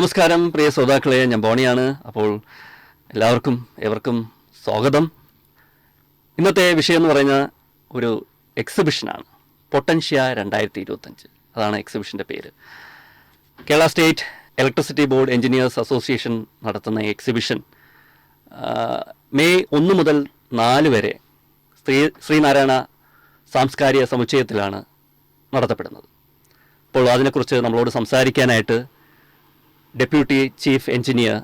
നമസ്കാരം പ്രിയ ശ്രോതാക്കളെ. ഞാൻ ബോണിയാണ്. അപ്പോൾ എല്ലാവർക്കും ഏവർക്കും സ്വാഗതം. ഇന്നത്തെ വിഷയം എന്ന് പറയുന്ന ഒരു എക്സിബിഷനാണ് പൊട്ടൻഷ്യ രണ്ടായിരത്തി ഇരുപത്തഞ്ച് അതാണ് എക്സിബിഷന്റെ പേര്. Kerala state electricity board engineers association നടത്തുന്ന എക്സിബിഷൻ മെയ് ഒന്ന് മുതൽ നാല് വരെ ശ്രീ ശ്രീനാരായണ സാംസ്കാരിക സമുച്ചയത്തിലാണ് നടത്തപ്പെടുന്നത്. അപ്പോൾ അതിനെക്കുറിച്ച് നമ്മളോട് സംസാരിക്കാനായിട്ട് deputy chief engineer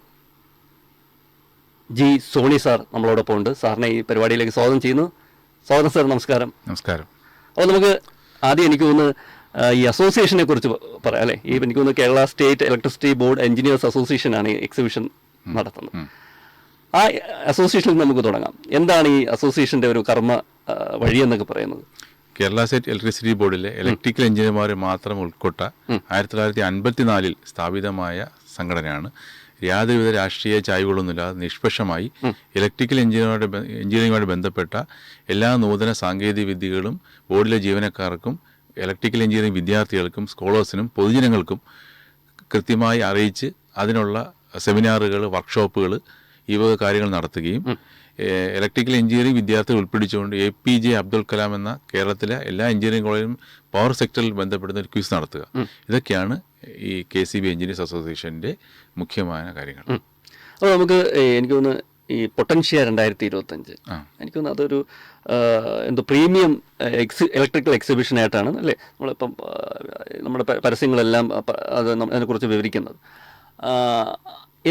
G Soni sir നമ്മളോടൊപ്പം ഉണ്ട്. സാറിനെ ഈ പരിപാടിയിലേക്ക് സ്വാഗതം ചെയ്യുന്നു. സ്വാഗതം സാർ നമസ്കാരം. നമസ്കാരം. അപ്പോൾ നമുക്ക് ആദ്യം എനിക്ക് തോന്നുന്നു ഈ അസോസിയേഷനെ കുറിച്ച് പറയാം അല്ലേ? ഈ എനിക്ക് തോന്നുന്നു Kerala state electricity board engineers association ആണ് ഈ എക്സിബിഷൻ നടത്തുന്നത്. ആ അസോസിയേഷനിൽ നമുക്ക് തുടങ്ങാം. എന്താണ് ഈ അസോസിയേഷന്റെ ഒരു കർമ്മ വഴിയെന്നൊക്കെ വഴി എന്നൊക്കെ പറയുന്നത്? കേരള സ്റ്റേറ്റ് ഇലക്ട്രിസിറ്റി ബോർഡിലെ ഇലക്ട്രിക്കൽ എഞ്ചിനീയർമാരെ മാത്രം ഉൾക്കൊട്ട ആയിരത്തി തൊള്ളായിരത്തി അൻപത്തിനാലിൽ സ്ഥാപിതമായ സംഘടനയാണ്. യാതൊരുവിധ രാഷ്ട്രീയ ചായ്വുകളൊന്നുമില്ലാതെ നിഷ്പക്ഷമായി ഇലക്ട്രിക്കൽ എഞ്ചിനീയറുമായിട്ട് എഞ്ചിനീയറിംഗുമായി ബന്ധപ്പെട്ട എല്ലാ നൂതന സാങ്കേതിക വിദ്യകളും ബോർഡിലെ ജീവനക്കാർക്കും ഇലക്ട്രിക്കൽ എഞ്ചിനീയറിംഗ് വിദ്യാർത്ഥികൾക്കും സ്കോളേഴ്സിനും പൊതുജനങ്ങൾക്കും കൃത്യമായി അറിയിച്ച് അതിനുള്ള സെമിനാറുകൾ വർക്ക്ഷോപ്പുകൾ ഈ വക കാര്യങ്ങൾ നടത്തുകയും ഇലക്ട്രിക്കൽ എഞ്ചിനീയറിംഗ് വിദ്യാർത്ഥികൾ ഉൾപ്പെടിച്ചുകൊണ്ട് A P J Abdul Kalam എന്ന കേരളത്തിലെ എല്ലാ എഞ്ചിനീയറിംഗ് കോളേജിലും പവർ സെക്ടറിൽ ബന്ധപ്പെടുന്ന ഒരു ക്വിസ് നടത്തുക. ഇതൊക്കെയാണ് ഈ കെ സി ബി എഞ്ചിനീയേഴ്സ് അസോസിയേഷന്റെ മുഖ്യമായ കാര്യങ്ങൾ. അപ്പോൾ നമുക്ക് എനിക്ക് തോന്നുന്നു ഈ പൊട്ടൻഷ്യ രണ്ടായിരത്തി ഇരുപത്തഞ്ച് എനിക്ക് തോന്നുന്നു അതൊരു എന്തോ പ്രീമിയം എക്സി ഇലക്ട്രിക്കൽ എക്സിബിഷൻ ആയിട്ടാണ് അല്ലേ? നമ്മളിപ്പം നമ്മുടെ പരസ്യങ്ങളെല്ലാം അത് അതിനെക്കുറിച്ച് വിവരിക്കുന്നത്.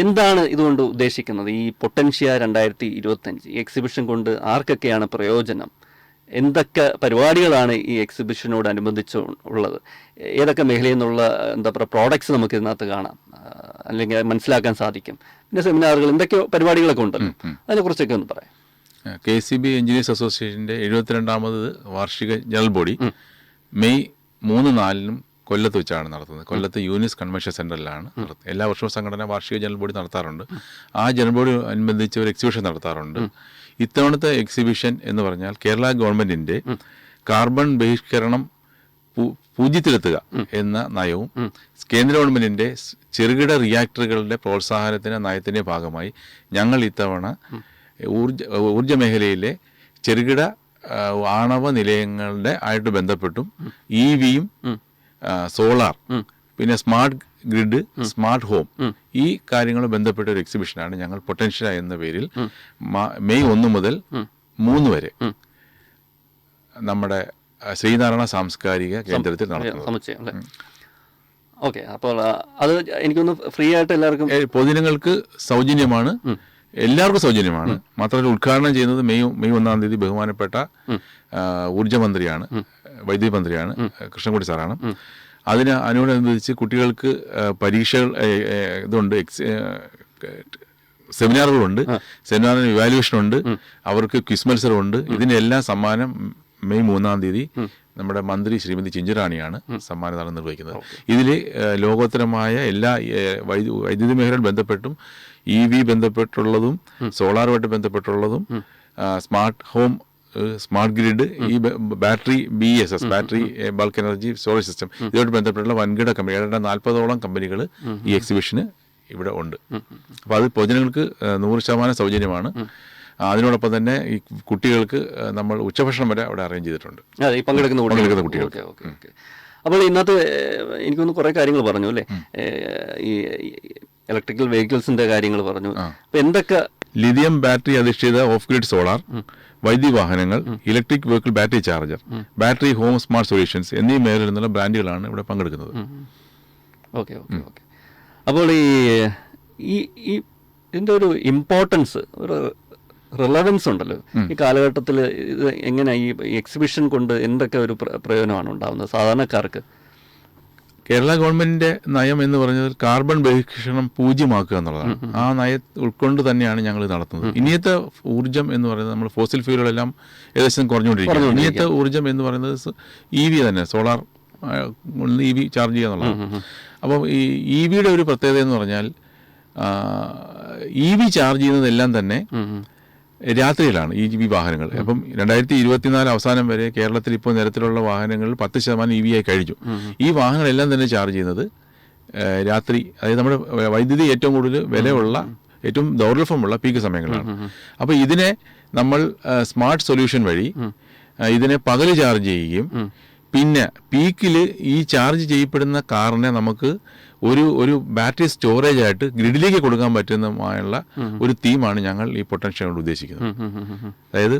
എന്താണ് ഇതുകൊണ്ട് ഉദ്ദേശിക്കുന്നത്? ഈ പൊട്ടൻഷ്യ രണ്ടായിരത്തി ഇരുപത്തഞ്ച് ഈ എക്സിബിഷൻ കൊണ്ട് ആർക്കൊക്കെയാണ് പ്രയോജനം? എന്തൊക്കെ പരിപാടികളാണ് ഈ എക്സിബിഷനോടനുബന്ധിച്ച് ഉള്ളത്? ഏതൊക്കെ മേഖലയിൽ നിന്നുള്ള എന്താ പറയുക പ്രോഡക്ട്സ് നമുക്ക് ഇതിനകത്ത് കാണാം അല്ലെങ്കിൽ മനസ്സിലാക്കാൻ സാധിക്കും. പിന്നെ സെമിനാറുകൾ എന്തൊക്കെ പരിപാടികളൊക്കെ ഉണ്ടല്ലോ. അതിനെക്കുറിച്ചൊക്കെ ഒന്ന് പറയാം. കെ സി ബി എഞ്ചിനീയേഴ്സ് അസോസിയേഷന്റെ എഴുപത്തിരണ്ടാമത് വാർഷിക ജനറൽ ബോഡി മെയ് മൂന്ന് നാലിനും കൊല്ലത്ത് വെച്ചാണ് നടത്തുന്നത്. കൊല്ലത്ത് യൂനിസ് കൺവെൻഷൻ സെന്ററിലാണ് നടത്തുന്നത് എല്ലാ വർഷവും സംഘടന വാർഷിക ജനറൽ ബോഡി നടത്താറുണ്ട്. ആ ജനറൽ ബോഡി അനുബന്ധിച്ച് ഒരു എക്സിബിഷൻ നടത്താറുണ്ട്. ഇത്തവണത്തെ എക്സിബിഷൻ എന്ന് പറഞ്ഞാൽ കേരള ഗവൺമെന്റിന്റെ കാർബൺ ബഹിഷ്കരണം പൂജ്യത്തിലെത്തുക എന്ന നയവും കേന്ദ്ര ഗവൺമെന്റിന്റെ ചെറുകിട റിയാക്ടറുകളുടെ പ്രോത്സാഹനത്തിന്റെ നയത്തിന്റെ ഭാഗമായി ഞങ്ങൾ ഇത്തവണ ഊർജ ഊർജ മേഖലയിലെ ചെറുകിട ആണവ നിലയങ്ങളുടെ ആയിട്ട് ബന്ധപ്പെട്ടും ഇ വിയും സോളാർ പിന്നെ സ്മാർട്ട് ഗ്രിഡ് സ്മാർട്ട് ഹോം ഈ കാര്യങ്ങൾ ബന്ധപ്പെട്ട ഒരു എക്സിബിഷനാണ് ഞങ്ങൾ പൊട്ടൻഷ്യ എന്ന പേരിൽ മെയ് ഒന്ന് മുതൽ മൂന്ന് വരെ നമ്മുടെ ശ്രീനാരായണ സാംസ്കാരിക കേന്ദ്രത്തിൽ നടത്തുന്നത്. ഓക്കെ അപ്പോൾ അത് എനിക്കൊന്ന് ഫ്രീ ആയിട്ട് എല്ലാവർക്കും പൊതുജനങ്ങൾക്ക് സൗജന്യമാണ്. എല്ലാവർക്കും സൗജന്യമാണ്. മാത്രമല്ല ഉദ്ഘാടനം ചെയ്യുന്നത് മെയ് മെയ് ഒന്നാം തീയതി ബഹുമാനപ്പെട്ട ഊർജമന്ത്രിയാണ് ഊർജ മന്ത്രിയാണ് വൈദ്യുതി മന്ത്രിയാണ് കൃഷ്ണൻകുട്ടി സാറാണ്. അതിന് അതിനോടനുബന്ധിച്ച് കുട്ടികൾക്ക് പരീക്ഷകൾ ഇതുണ്ട് എക്സ് സെമിനാറുകളുണ്ട് സെമിനാറിന് ഇവാലുവേഷൻ ഉണ്ട് അവർക്ക് ക്വിസ് മത്സരമുണ്ട്. ഇതിനെല്ലാം സമ്മാനം മെയ് മൂന്നാം തീയതി നമ്മുടെ മന്ത്രി ശ്രീമതി ചിഞ്ചുറാണിയാണ് സമ്മാനദാനം നിർവഹിക്കുന്നത്. ഇതിൽ ലോകോത്തരമായ എല്ലാ വൈദ്യുതി മേഖലയിൽ ബന്ധപ്പെട്ടും ഇ വി ബന്ധപ്പെട്ടുള്ളതും സോളാറുമായിട്ട് ബന്ധപ്പെട്ടുള്ളതും സ്മാർട്ട് ഹോം സ്മാർട്ട് ഗ്രിഡ് ഈ battery B S S battery bulk energy storage system. ഇതുമായിട്ട് ബന്ധപ്പെട്ടുള്ള വൻകിട കമ്പനി ഏതാണ്ട് നാൽപ്പതോളം കമ്പനികൾ ഈ എക്സിബിഷന് ഇവിടെ ഉണ്ട്. അപ്പോൾ അത് പൊതുജനങ്ങൾക്ക് നൂറ് ശതമാനം സൗജന്യമാണ്. അതിനോടൊപ്പം തന്നെ ഈ കുട്ടികൾക്ക് നമ്മൾ ഉച്ചഭക്ഷണം വരെ അവിടെ അറേഞ്ച് ചെയ്തിട്ടുണ്ട്. പങ്കെടുക്കുന്ന കുട്ടികൾക്ക്. അപ്പോൾ ഇന്നത്തെ എനിക്കൊന്ന് കുറേ കാര്യങ്ങൾ പറഞ്ഞു അല്ലേ? ഈ ഇലക്ട്രിക്കൽ വെഹിക്കിൾസിന്റെ കാര്യങ്ങൾ പറഞ്ഞു. അപ്പോൾ എന്തൊക്കെ ലിഥിയം ബാറ്ററി അധിഷ്ഠിത ഓഫ് ഗ്രിഡ് സോളാർ വൈദ്യുതി വാഹനങ്ങൾ electric vehicle battery charger battery home smart solutions എന്നീ മേഖലയിൽ നിന്നുള്ള ബ്രാൻഡുകളാണ് ഇവിടെ പങ്കെടുക്കുന്നത്. Okay okay okay. അപ്പോൾ ഈ ഈ ഇതിന്റെ ഒരു ഇമ്പോർട്ടൻസ് ഒരു റിലവൻസ് ഉണ്ടല്ലോ. ഈ കാലഘട്ടത്തിൽ ഇത് എങ്ങനെ ഈ എക്സിബിഷൻ കൊണ്ട് എന്തൊക്കെ ഒരു പ്ര- പ്രയോജനമാണ് ഉണ്ടാകുന്നത് സാധാരണക്കാർക്ക്? കേരള ഗവൺമെന്റിന്റെ നയം എന്ന് പറഞ്ഞത് കാർബൺ ബഹിഷ്കരണം പൂജ്യമാക്കുക എന്നുള്ളതാണ്. ആ നയ ഉൾക്കൊണ്ട് തന്നെയാണ് ഞങ്ങൾ നടത്തുന്നത്. ഇനിയത്തെ ഊർജം എന്ന് പറയുന്നത് നമ്മൾ ഫോസിൽ ഫ്യൂലുകളെല്ലാം ഏകദേശം കുറഞ്ഞുകൊണ്ടിരിക്കുകയാണ്. ഇനിയത്തെ ഊർജം എന്ന് പറയുന്നത് ഇ വി തന്നെ സോളാർ ഇ വി ചാർജ് ചെയ്യുക എന്നുള്ളതാണ്. അപ്പം ഈ ഇ വിയുടെ ഒരു പ്രത്യേകത എന്ന് പറഞ്ഞാൽ ഇ വി ചാർജ് ചെയ്യുന്നതെല്ലാം തന്നെ രാത്രിയിലാണ് ഈ വി വാഹനങ്ങൾ. അപ്പം രണ്ടായിരത്തി ഇരുപത്തിനാല് അവസാനം വരെ കേരളത്തിൽ ഇപ്പോൾ നിരത്തിലുള്ള വാഹനങ്ങൾ പത്ത് ശതമാനം ഇ വി ആയി കഴിഞ്ഞു. ഈ വാഹനങ്ങളെല്ലാം തന്നെ ചാർജ് ചെയ്യുന്നത് രാത്രി അതായത് നമ്മുടെ വൈദ്യുതി ഏറ്റവും കൂടുതൽ വിലയുള്ള ഏറ്റവും ദൗർലഭ്യമുള്ള പീക്ക് സമയങ്ങളാണ്. അപ്പോൾ ഇതിനെ നമ്മൾ സ്മാർട്ട് സൊല്യൂഷൻ വഴി ഇതിനെ പകൽ ചാർജ് ചെയ്യുകയും പിന്നെ പീക്കിൽ ഈ ചാർജ് ചെയ്യപ്പെടുന്ന കാറിനെ നമുക്ക് ഒരു ഒരു ബാറ്ററി സ്റ്റോറേജ് ആയിട്ട് ഗ്രിഡിലേക്ക് കൊടുക്കാൻ പറ്റുന്നതുമായുള്ള ഒരു തീമാണ് ഞങ്ങൾ ഈ പൊട്ടൻഷ്യൽ കൊണ്ട് ഉദ്ദേശിക്കുന്നത്. അതായത്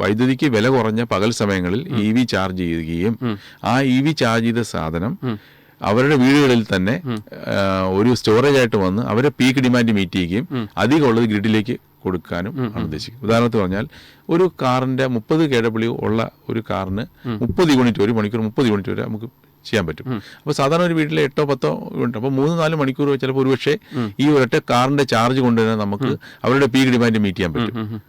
വൈദ്യുതിക്ക് വില കുറഞ്ഞ പകൽ സമയങ്ങളിൽ ഇ വി ചാർജ് ചെയ്യുകയും ആ ഇ വി ചാർജ് ചെയ്ത സാധനം അവരുടെ വീടുകളിൽ തന്നെ ഒരു സ്റ്റോറേജ് ആയിട്ട് വന്ന് അവരെ പീക്ക് ഡിമാൻഡ് മീറ്റ് ചെയ്യുകയും അധികമുള്ളത് ഗ്രിഡിലേക്ക് കൊടുക്കാനും ആണ് ഉദ്ദേശിക്കുന്നത് ഉദാഹരണത്തിന് പറഞ്ഞാൽ ഒരു കാറിന്റെ മുപ്പത് കെ ഡബ്ല്യു ഉള്ള ഒരു കാറിന് മുപ്പത് യൂണിറ്റ് ഒരു മണിക്കൂർ മുപ്പത് യൂണിറ്റ് വരെ നമുക്ക് ചെയ്യാൻ പറ്റും. അപ്പോൾ സാധാരണ ഒരു വീട്ടിലെ എട്ടോ പത്തോ യൂണിറ്റ് അപ്പോൾ മൂന്ന് നാല് മണിക്കൂർ ചിലപ്പോൾ ഒരുപക്ഷെ ഈ ഒരൊറ്റ കാറിന്റെ ചാർജ് കൊണ്ട് തന്നെ നമുക്ക് അവരുടെ പീക്ക് ഡിമാൻഡ് മീറ്റ് ചെയ്യാൻ പറ്റും.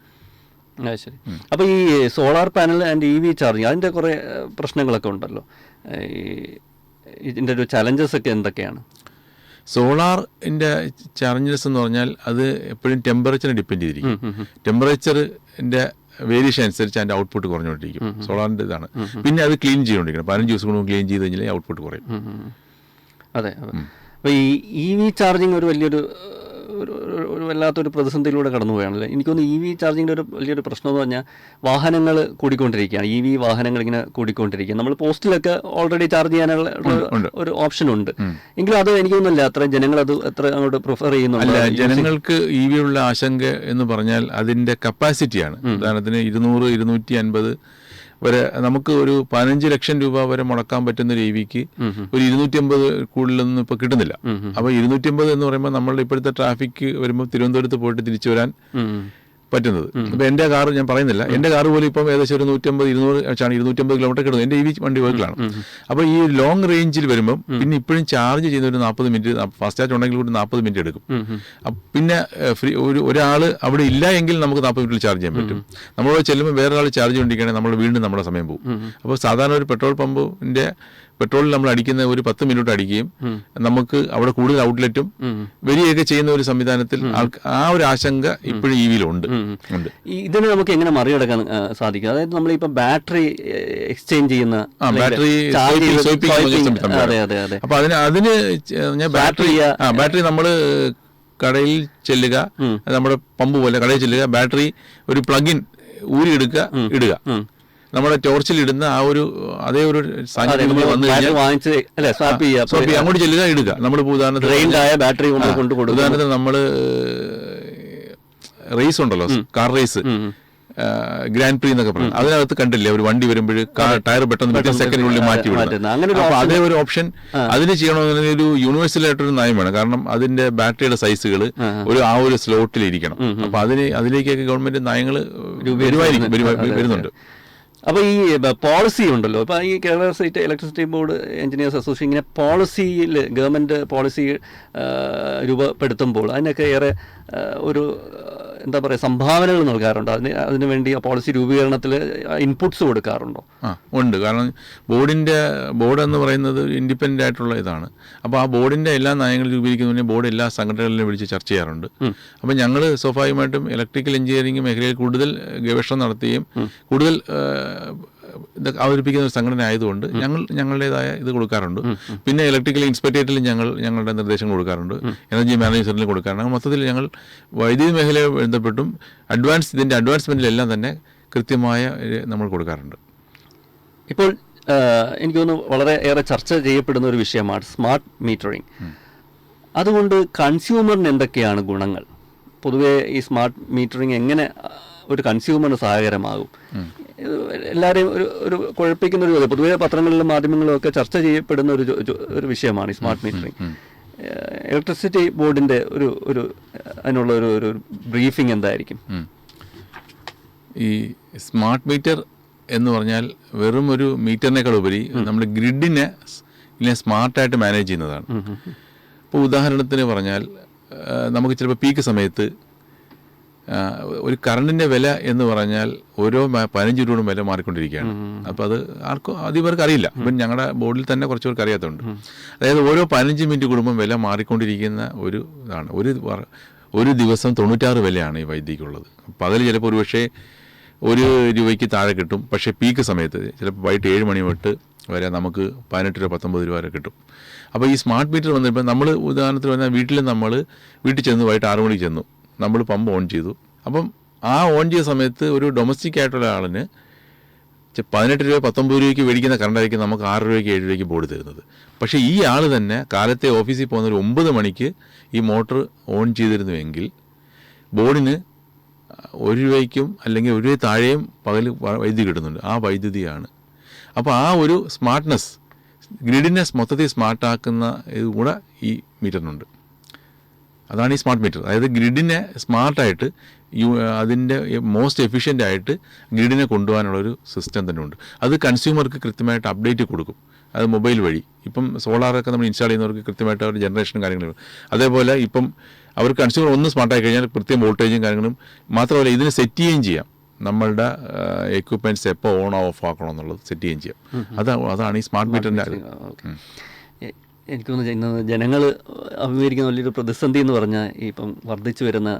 ശരി. അപ്പോൾ ഈ solar panel and E V charging അതിന്റെ കുറേ പ്രശ്നങ്ങളൊക്കെ ഉണ്ടല്ലോ. ഈ ഇതിന്റെ ഒരു ചലഞ്ചസ് ഒക്കെ എന്തൊക്കെയാണ്? സോളാറിന്റെ ചാലഞ്ചസ് എന്ന് പറഞ്ഞാൽ അത് എപ്പോഴും ടെമ്പറേച്ചറിനെ ഡിപ്പെൻഡ് ചെയ്തിരിക്കും. ടെമ്പറേച്ചറിന്റെ വേരിയേഷൻ അനുസരിച്ച് അതിന്റെ ഔട്ട്പുട്ട് കുറഞ്ഞുകൊണ്ടിരിക്കും. സോളാറിന്റെ ഇതാണ്. പിന്നെ അത് ക്ലീൻ ചെയ്തുകൊണ്ടിരിക്കണം. പതിനഞ്ച് ദിവസം കൊണ്ട് ക്ലീൻ ചെയ്ത് കഴിഞ്ഞാൽ ഔട്ട്പുട്ട് കുറയും. അതെ അപ്പോൾ ഈ ഇ വി ചാർജിങ് ഒരു വലിയൊരു ഒരു ഒരു- വല്ലാത്തൊരു പ്രതിസന്ധിയിലൂടെ കടന്നു പോയാണല്ലേ എനിക്കൊന്ന് ഇ വി ചാർജിങ്ങിന്റെ ഒരു വലിയൊരു പ്രശ്നം എന്ന് പറഞ്ഞാൽ വാഹനങ്ങൾ കൂടിക്കൊണ്ടിരിക്കുകയാണ്. ഇ വി വാഹനങ്ങൾ ഇങ്ങനെ കൂടിക്കൊണ്ടിരിക്കുക നമ്മൾ പോസ്റ്റിലൊക്കെ ഓൾറെഡി ചാർജ് ചെയ്യാനുള്ള ഒരു- ഓപ്ഷൻ ഉണ്ട്. എങ്കിലും അത് എനിക്ക് തോന്നുന്നില്ല അത്ര ജനങ്ങൾ അത് എത്ര അങ്ങോട്ട് പ്രിഫർ ചെയ്യുന്നുണ്ട് അല്ല ജനങ്ങൾക്ക് ഇ വി ഉള്ള ആശങ്ക എന്ന് പറഞ്ഞാൽ അതിന്റെ കപ്പാസിറ്റിയാണ് ഉദാഹരണത്തിന് ഇരുന്നൂറ് ഇരുന്നൂറ്റി അൻപത് വരെ നമുക്ക് ഒരു പതിനഞ്ച് ലക്ഷം രൂപ വരെ മുടക്കാൻ പറ്റുന്ന ഒരു ഇ ഒരു ഇരുന്നൂറ്റി അമ്പത് കൂടുതലൊന്നും ഇപ്പൊ കിട്ടുന്നില്ല. അപ്പൊ ഇരുന്നൂറ്റി അമ്പത് എന്ന് പറയുമ്പോൾ നമ്മളുടെ ഇപ്പോഴത്തെ ട്രാഫിക് വരുമ്പോൾ തിരുവനന്തപുരത്ത് പോയിട്ട് തിരിച്ചു വരാൻ. പറ്റുന്നത്. അപ്പോൾ എന്റെ കാർ ഞാൻ പറയുന്നില്ല. എന്റെ കാർ പോലും ഇപ്പം ഏകദേശം ഒരു നൂറ്റമ്പത് ഇരുന്നൂറ് ആണ് ഇരുന്നൂറ്റമ്പത് കിലോമീറ്റർ കിട്ടുന്നത് എന്റെ ഈ വണ്ടി വെഹിക്കിളാണ്. അപ്പോൾ ഈ ലോങ് റേഞ്ചിൽ വരുമ്പം പിന്നെ ഇപ്പോഴും ചാർജ് ചെയ്യുന്ന ഒരു നാൽപ്പത് മിനിറ്റ് ഫാസ്റ്റ് ചാർജ് ഉണ്ടെങ്കിൽ കൂടി നാൽപ്പത് മിനിറ്റ് എടുക്കും. പിന്നെ ഫ്രീ ഒരു ഒരാൾ അവിടെ ഇല്ല എങ്കിൽ നമുക്ക് നാൽപ്പത് മിനിറ്റിൽ ചാർജ് ചെയ്യാൻ പറ്റും. നമ്മൾ ചെല്ലുമ്പോൾ വേറൊരാൾ ചാർജ് കൊണ്ടിരിക്കുകയാണെങ്കിൽ നമ്മൾ വീണ്ടും നമ്മുടെ സമയം പോകും. അപ്പോൾ സാധാരണ ഒരു പെട്രോൾ പമ്പിന്റെ പെട്രോളിൽ നമ്മൾ അടിക്കുന്ന ഒരു പത്ത് മിനിറ്റ് അടിക്കുകയും നമുക്ക് അവിടെ കൂടുതൽ ഔട്ട്ലെറ്റും വരികയൊക്കെ ചെയ്യുന്ന ഒരു സംവിധാനത്തിൽ ആ ഒരു ആശങ്ക ഇപ്പോഴും ഇ വിയിലുണ്ട് ഇതിന് നമുക്ക് എങ്ങനെ മറികടക്കാൻ സാധിക്കും? അതായത് നമ്മളിപ്പോൾ ബാറ്ററി എക്സ്ചേഞ്ച് ചെയ്യുന്ന ബാറ്ററി അപ്പൊ അതിന് അതിന് ഞാൻ ബാറ്ററി ബാറ്ററി നമ്മൾ കടയിൽ ചെല്ലുക നമ്മുടെ പമ്പ് പോലെ കടയിൽ ചെല്ലുക ബാറ്ററി ഒരു പ്ലഗിൻ ഊരി എടുക്കുക ഇടുക. നമ്മുടെ ടോർച്ചിൽ ഇടുന്ന ആ ഒരു അതേ ഒരു നമ്മൾ വന്നു കഴിഞ്ഞാൽ വാങ്ങിച്ച് അങ്ങോട്ട് ചെല്ലുക ഇടുക. നമ്മൾ ഉദാഹരണത്തിന് ബാറ്ററി കൊണ്ട് ഉദാഹരണത്തിന് നമ്മൾ റേസ് ഉണ്ടല്ലോ കാർ റേസ് ഗ്രാൻഡ് പ്രീ എന്നൊക്കെ പറഞ്ഞു അതിനകത്ത് കണ്ടില്ലേ ഒരു വണ്ടി വരുമ്പോൾ ടയർ പെട്ടെന്ന് സെക്കൻഡ് സെക്കൻഡിനുള്ളിൽ മാറ്റി വിടുന്നത് അതേ ഒരു ഓപ്ഷൻ അതിന് ചെയ്യണമെന്നുണ്ടെങ്കിൽ ഒരു യൂണിവേഴ്സൽ ആയിട്ടൊരു നയം വേണം. കാരണം അതിന്റെ ബാറ്ററിയുടെ സൈസുകൾ ഒരു ആ ഒരു സ്ലോട്ടിൽ ഇരിക്കണം അപ്പൊ അതിന് അതിലേക്കൊക്കെ ഗവൺമെന്റ് നയങ്ങൾ വരുമായിരിക്കും വരുമാ- വരുന്നുണ്ട്. അപ്പോൾ ഈ പോളിസി ഉണ്ടല്ലോ. ഇപ്പോൾ ഈ Kerala state electricity board engineers association ഇങ്ങനെ പോളിസിയിൽ ഗവൺമെന്റ് പോളിസി രൂപപ്പെടുത്തുമ്പോൾ അതിനൊക്കെ ഏറെ ഒരു എന്താ പറയുക സംഭാവനകൾ നൽകാറുണ്ടോ. അതിന് അതിനുവേണ്ടി ആ പോളിസി രൂപീകരണത്തിൽ ഇൻപുട്സ് കൊടുക്കാറുണ്ടോ? ആ ഉണ്ട്. കാരണം ബോർഡിന്റെ ബോർഡ് എന്ന് പറയുന്നത് ഇൻഡിപെൻഡന്റ് ആയിട്ടുള്ള ഇതാണ്. അപ്പോൾ ആ ബോർഡിന്റെ എല്ലാ നയങ്ങളും രൂപീകരിക്കുന്നതിന് ബോർഡ് എല്ലാ സംഘടനകളിലും വിളിച്ച് ചർച്ച ചെയ്യാറുണ്ട്. അപ്പോൾ ഞങ്ങൾ സ്വാഭാവികമായിട്ടും ഇലക്ട്രിക്കൽ എഞ്ചിനീയറിംഗ് മേഖലയിൽ കൂടുതൽ ഗവേഷണം നടത്തുകയും കൂടുതൽ ഇത് അവതരിപ്പിക്കുന്ന ഒരു സംഘടന ആയതുകൊണ്ട് ഞങ്ങൾ ഞങ്ങളുടേതായ ഇത് കൊടുക്കാറുണ്ട്. പിന്നെ ഇലക്ട്രിക്കൽ ഇൻസ്പെക്ടറേറ്റിലും ഞങ്ങൾ ഞങ്ങളുടെ നിർദ്ദേശങ്ങൾ കൊടുക്കാറുണ്ട്. എനർജി മാനേജ്മെന്റിലും കൊടുക്കാറുണ്ട്. മൊത്തത്തിൽ ഞങ്ങൾ വൈദ്യുതി മേഖലയെ ബന്ധപ്പെട്ടും അഡ്വാൻസ് ഇതിന്റെ അഡ്വാൻസ്മെന്റിലെല്ലാം തന്നെ കൃത്യമായ നമ്മൾ കൊടുക്കാറുണ്ട്. ഇപ്പോൾ എനിക്ക് തോന്നുന്നു വളരെ ഏറെ ചർച്ച ചെയ്യപ്പെടുന്ന ഒരു വിഷയമാണ് സ്മാർട്ട് മീറ്ററിംഗ് അതുകൊണ്ട് കൺസ്യൂമറിന് എന്തൊക്കെയാണ് ഗുണങ്ങൾ? പൊതുവേ ഈ സ്മാർട്ട് മീറ്ററിംഗ് എങ്ങനെ ഒരു കൺസ്യൂമറിന് സഹായകരമാകും? എല്ലാവരെയും ഒരു ഒരു കുഴപ്പിക്കുന്ന ഒരു ചോദ്യം. പൊതുവേ പത്രങ്ങളിലും മാധ്യമങ്ങളിലും ഒക്കെ ചർച്ച ചെയ്യപ്പെടുന്ന ഒരു ഒരു വിഷയമാണ് ഈ സ്മാർട്ട് മീറ്ററിംഗ് ഇലക്ട്രിസിറ്റി ബോർഡിന്റെ ഒരു ഒരു അതിനുള്ള ഒരു ഒരു ബ്രീഫിംഗ് എന്തായിരിക്കും? ഈ സ്മാർട്ട് മീറ്റർ എന്ന് പറഞ്ഞാൽ വെറും ഒരു മീറ്ററിനേക്കാൾ ഉപരി നമ്മൾ ഗ്രിഡിനെ ഇതിനെ സ്മാർട്ടായിട്ട് മാനേജ് ചെയ്യുന്നതാണ്. ഇപ്പോൾ ഉദാഹരണത്തിന് പറഞ്ഞാൽ നമുക്ക് ചിലപ്പോൾ പീക്ക് സമയത്ത് ഒരു കറണ്ടിന്റെ വില എന്ന് പറഞ്ഞാൽ ഓരോ പതിനഞ്ച് രൂപയുടെ വില മാറിക്കൊണ്ടിരിക്കുകയാണ്. അപ്പോൾ അത് ആർക്കും അധികം പേർക്ക് അറിയില്ല. ഇപ്പം ഞങ്ങളുടെ ബോർഡിൽ തന്നെ കുറച്ച് പേർക്ക് അറിയാത്തതുണ്ട് അതായത് ഓരോ പതിനഞ്ച് മിനിറ്റ് കൂടുമ്പം വില മാറിക്കൊണ്ടിരിക്കുന്ന ഒരു ഇതാണ്. ഒരു ഒരു ദിവസം തൊണ്ണൂറ്റാറ് വിലയാണ് ഈ വൈദ്യുതിക്കുള്ളത്. അതിൽ ചിലപ്പോൾ ഒരു പക്ഷേ ഒരു രൂപയ്ക്ക് താഴെ കിട്ടും. പക്ഷേ പീക്ക് സമയത്ത് ചിലപ്പോൾ വൈകിട്ട് ഏഴ് മണി തൊട്ട് വരെ നമുക്ക് പതിനെട്ട് രൂപ പത്തൊമ്പത് രൂപ വരെ കിട്ടും. അപ്പോൾ ഈ സ്മാർട്ട് മീറ്റർ വന്നപ്പോൾ നമ്മൾ ഉദാഹരണത്തിന് പറഞ്ഞാൽ വീട്ടിൽ നമ്മൾ വീട്ടിൽ ചെന്ന് വൈകിട്ട് ആറ് മണിക്ക് ചെന്നു. നമ്മൾ പമ്പ് ഓൺ ചെയ്തു. അപ്പം ആ ഓൺ ചെയ്ത സമയത്ത് ഒരു ഡൊമസ്റ്റിക് ആയിട്ടുള്ള ആളിന് പതിനെട്ട് രൂപ പത്തൊമ്പത് രൂപയ്ക്ക് മേടിക്കുന്ന കറണ്ടായിരിക്കും നമുക്ക് ആറ് രൂപയ്ക്ക് ഏഴ് രൂപയ്ക്ക് ബോർഡ് തരുന്നത്. പക്ഷേ ഈ ആൾ തന്നെ കാലത്തെ ഓഫീസിൽ പോകുന്ന ഒരു ഒമ്പത് മണിക്ക് ഈ മോട്ടർ ഓൺ ചെയ്തിരുന്നുവെങ്കിൽ ബോർഡിന് ഒരു രൂപയ്ക്കും അല്ലെങ്കിൽ ഒരു രൂപ താഴെയും പകൽ വൈദ്യുതി കിട്ടുന്നുണ്ട്. ആ വൈദ്യുതിയാണ്. അപ്പോൾ ആ ഒരു സ്മാർട്ട്നെസ് ഗ്രിഡിനെ മൊത്തത്തിൽ സ്മാർട്ടാക്കുന്ന ഇത് കൂടെ ഈ മീറ്ററിനുണ്ട് അതാണ് ഈ സ്മാർട്ട് മീറ്റർ അതായത് ഗ്രിഡിനെ സ്മാർട്ടായിട്ട് യു അതിന്റെ മോസ്റ്റ് എഫിഷ്യന്റ് ആയിട്ട് ഗ്രിഡിനെ കൊണ്ടുപോകാനുള്ള ഒരു സിസ്റ്റം തന്നെ ഉണ്ട്. അത് കൺസ്യൂമർക്ക് കൃത്യമായിട്ട് അപ്ഡേറ്റ് കൊടുക്കും. അത് മൊബൈൽ വഴി. ഇപ്പം സോളാറൊക്കെ നമ്മൾ ഇൻസ്റ്റാൾ ചെയ്യുന്നവർക്ക് കൃത്യമായിട്ട് അവർ ജനറേഷനും കാര്യങ്ങളും. അതേപോലെ ഇപ്പം അവർ കൺസ്യൂമർ ഒന്ന് സ്മാർട്ടായി കഴിഞ്ഞാൽ കൃത്യം വോൾട്ടേജും കാര്യങ്ങളും. മാത്രമല്ല ഇതിനെ സെറ്റ് ചെയ്യുകയും ചെയ്യാം. നമ്മളുടെ എക്യുപ്മെന്റ്സ് എപ്പോൾ ഓൺ ഓഫ് ആക്കണം എന്നുള്ളത് സെറ്റ് ചെയ്യുകയും ചെയ്യാം. അതാണ് അതാണ് ഈ സ്മാർട്ട് മീറ്ററിന്റെ എനിക്ക് തോന്നുന്നു ഇന്ന് ജനങ്ങൾ അഭിമുഖീകരിക്കുന്ന വലിയൊരു പ്രതിസന്ധി എന്ന് പറഞ്ഞാൽ ഇപ്പം വർദ്ധിച്ചു വരുന്ന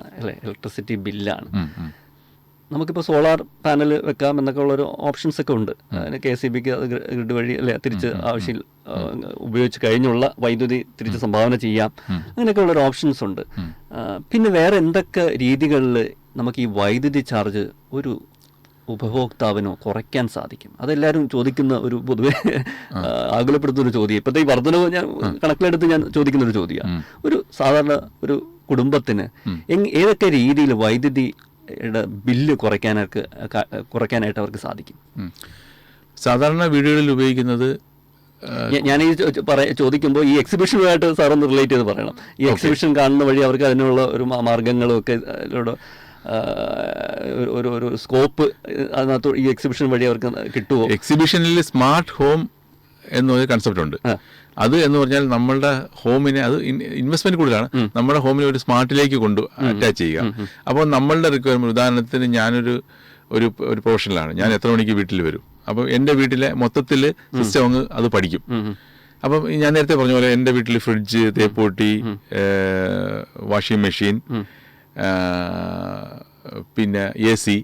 ഇലക്ട്രിസിറ്റി ബില്ലാണ് നമുക്കിപ്പോൾ സോളാർ പാനൽ വെക്കാം എന്നൊക്കെ ഉള്ളൊരു ഓപ്ഷൻസ് ഒക്കെ ഉണ്ട്. അതിന് കെ സി ബിക്ക് അത് ഗ്രിഡ് വഴി അല്ലെ തിരിച്ച് ആവശ്യം ഉപയോഗിച്ച് കഴിഞ്ഞുള്ള വൈദ്യുതി തിരിച്ച് സംഭാവന ചെയ്യാം. അങ്ങനെയൊക്കെ ഉള്ളൊരു ഓപ്ഷൻസ് ഉണ്ട്. പിന്നെ വേറെ എന്തൊക്കെ രീതികളിൽ നമുക്ക് ഈ വൈദ്യുതി ചാർജ് ഒരു ഉപഭോക്താവിനോ കുറയ്ക്കാൻ സാധിക്കും. അതെല്ലാവരും ചോദിക്കുന്ന ഒരു പൊതുവെ ആകുലപ്പെടുത്തുന്ന ഒരു ചോദ്യം. ഇപ്പോഴത്തെ ഈ വർധനവ് ഞാൻ കണക്കിലെടുത്ത് ഞാൻ ചോദിക്കുന്ന ഒരു ചോദ്യമാണ് ഒരു സാധാരണ ഒരു കുടുംബത്തിന് ഏതൊക്കെ രീതിയിൽ വൈദ്യുതിയുടെ ബില്ല് കുറയ്ക്കാനൊക്കെ ക- കുറയ്ക്കാനായിട്ട് അവർക്ക് സാധിക്കും? സാധാരണ വീടുകളിൽ ഉപയോഗിക്കുന്നത് ഞാൻ ഈ ചോദിക്കുമ്പോൾ ഈ എക്സിബിഷനുമായിട്ട് സാറൊന്ന് റിലേറ്റ് ചെയ്ത് പറയണം. ഈ എക്സിബിഷൻ കാണുന്ന വഴി അവർക്ക് അതിനുള്ള ഒരു മാർഗങ്ങളും ഒക്കെ ഒരു- ഒരു സ്കോപ്പ് അതിനകത്ത് ഈ എക്സിബിഷൻ വഴി അവർക്ക് കിട്ടുമോ എക്സിബിഷനിൽ സ്മാർട്ട് ഹോം എന്നൊരു കൺസെപ്റ്റ് ഉണ്ട്. അത് എന്ന് പറഞ്ഞാൽ നമ്മളുടെ ഹോമിനെ അത് ഇൻവെസ്റ്റ്മെന്റ് കൂടുതലാണ്. നമ്മുടെ ഹോമിനെ ഒരു സ്മാർട്ടിലേക്ക് കൊണ്ട് അറ്റാച്ച് ചെയ്യുക. അപ്പോൾ നമ്മളുടെ റിക്വയർമെന്റ് ഉദാഹരണത്തിന് ഞാനൊരു ഒരു ഒരു പ്രൊഫഷനിലാണ് ഞാൻ എത്ര മണിക്ക് വീട്ടിൽ വരും? അപ്പോൾ എന്റെ വീട്ടിലെ മൊത്തത്തിൽ സിസ്റ്റം അങ്ങ് അത് പഠിക്കും. അപ്പം ഞാൻ നേരത്തെ പറഞ്ഞ പോലെ എന്റെ വീട്ടിൽ ഫ്രിഡ്ജ് തേപ്പൂട്ടി വാഷിംഗ് മെഷീൻ പിന്നെ എ സി